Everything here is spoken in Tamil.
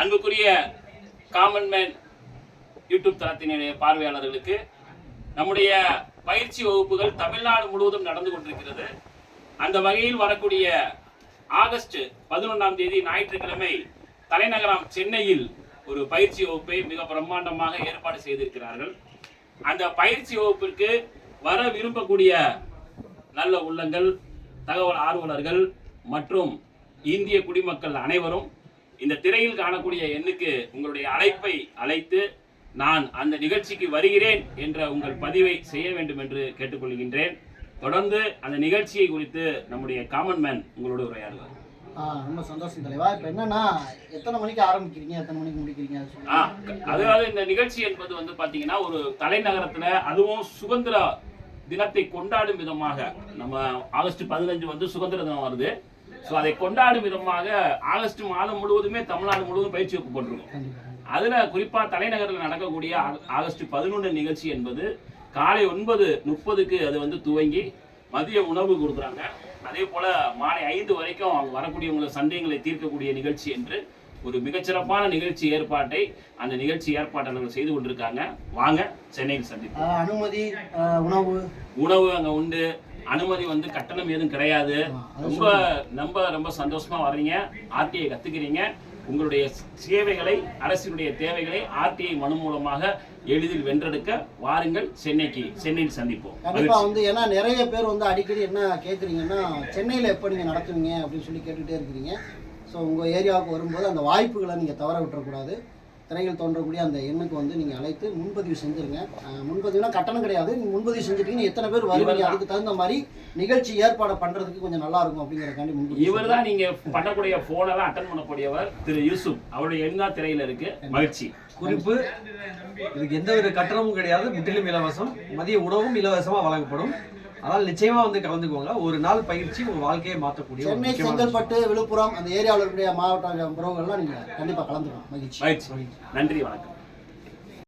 அன்புக்குரிய காமன் மேன் யூடியூப் தளத்தினுடைய பார்வையாளர்களுக்கு நம்முடைய பயிற்சி வகுப்புகள் தமிழ்நாடு முழுவதும் நடந்து கொண்டிருக்கிறது. அந்த வகையில் வரக்கூடிய ஆகஸ்ட் பதினொன்றாம் தேதி ஞாயிற்றுக்கிழமை தலைநகரம் சென்னையில் ஒரு பயிற்சி வகுப்பை மிக பிரம்மாண்டமாக ஏற்பாடு செய்திருக்கிறார்கள். அந்த பயிற்சி வகுப்பிற்கு வர விரும்பக்கூடிய நல்ல உள்ளங்கள் தகவல் ஆர்வலர்கள் மற்றும் இந்திய குடிமக்கள் அனைவரும் இந்த திரையில் காணக்கூடிய எண்ணுக்கு உங்களுடைய அழைப்பை அழைத்து நான் அந்த நிகழ்ச்சிக்கு வருகிறேன் என்ற உங்கள் பதிவை செய்ய வேண்டும் என்று கேட்டுக்கொள்கின்றேன். தொடர்ந்து அந்த நிகழ்ச்சியை குறித்து நம்முடைய காமன் மேன் உங்களோடு உரையாடுவார். ரொம்ப சந்தோஷம் தலைவா. இப்போ என்னன்னா எத்தனை மணிக்கு ஆரம்பிக்கிறீங்க? எத்தனை மணிக்கு முடிக்கிறீங்க? அதாவது இந்த நிகழ்ச்சி என்பது வந்து பாத்தீங்கன்னா ஒரு தலைநகரத்துல அதுவும் சுதந்திர தினத்தை கொண்டாடும் விதமாக நம்ம ஆகஸ்ட் பதினஞ்சு வந்து சுதந்திர தினம் வருது. ஸோ அதை கொண்டாடும் விதமாக ஆகஸ்ட் மாதம் முழுவதுமே தமிழ்நாடு முழுவதும் பயிற்சி வகுப்பு போட்டிருக்கோம். அதுல குறிப்பா தலைநகரில் நடக்கக்கூடிய ஆக- ஆகஸ்ட் பதினொன்று நிகழ்ச்சி என்பது காலை ஒன்பது முப்பதுக்கு அது வந்து துவங்கி மதிய உணவு கொடுக்குறாங்க. அதே போல மாலை ஐந்து வரைக்கும் அவங்க வரக்கூடியவங்களை சந்தேகங்களை தீர்க்கக்கூடிய நிகழ்ச்சி என்று ஒரு மிகச்சிறப்பான நிகழ்ச்சி ஏற்பாட்டை அந்த நிகழ்ச்சி ஏற்பாட்டாளர்கள் செய்து கொண்டிருக்காங்க. வாங்க சென்னையில் சந்திப்போம். அனுமதி உணவு. உணவு அங்க உண்டு. அனுமதி வந்து கட்டணம் எதுவும் கிடையாது. ரொம்ப ரொம்ப ரொம்ப சந்தோஷமா வர்றீங்க. ஆர்டிஐ கத்துக்கிறீங்க. உங்களுடைய சேவைகளை அரசினுடைய தேவைகளை ஆர்டிஐ மனு மூலமாக எளிதில் வென்றெடுக்க வாருங்கள். சென்னைக்கு சென்னையில் சந்திப்போம். கண்டிப்பா வந்து ஏன்னா நிறைய பேர் வந்து அடிக்கடி என்ன கேட்குறீங்கன்னா சென்னையில் எப்போ நீங்கள் நடத்துவீங்க? அப்படின்னு சொல்லி கேட்டுக்கிட்டே இருக்கிறீங்க. ஸோ உங்கள் ஏரியாவுக்கு வரும்போது அந்த வாய்ப்புகளை நீங்கள் தவற விட்டுறக்கூடாது. திரையில் தோன்றக்கூடிய அந்த எண்ணுக்கு வந்து நீங்கள் அழைத்து முன்பதிவு செஞ்சுருங்க. முன்பதிவுனா கட்டணம் கிடையாது. நீங்கள் முன்பதிவு செஞ்சுட்டீங்கன்னா எத்தனை பேர் வருவீங்க? அதுக்கு தகுந்த மாதிரி நிகழ்ச்சி ஏற்பாடு பண்ணுறதுக்கு கொஞ்சம் நல்லா இருக்கும் அப்படிங்கிறக்காண்டி முன்பதிவு இவர் தான் நீங்க பண்ணக்கூடிய போனெல்லாம் அட்டன் பண்ணக்கூடியவர் திரு யூசுப். அவருடைய எண் தான் திரையில இருக்கு. மகிழ்ச்சி. குறிப்பு இதுக்கு எந்த ஒரு கட்டணமும் கிடையாது. முற்றிலும் இலவசம். மதிய உணவும் இலவசமா வழங்கப்படும். அதனால் நிச்சயமா வந்து கலந்துக்கோங்க. ஒரு நாள் பயிற்சி உங்க வாழ்க்கையை மாற்றக்கூடிய சென்னை செங்கல்பட்டு விழுப்புரம் அந்த ஏரியாவில் இருக்கக்கூடிய மாவட்ட உறவுகள்லாம் நீங்கள் கண்டிப்பாக கலந்துக்கணும். மகிழ்ச்சி. நன்றி வணக்கம்.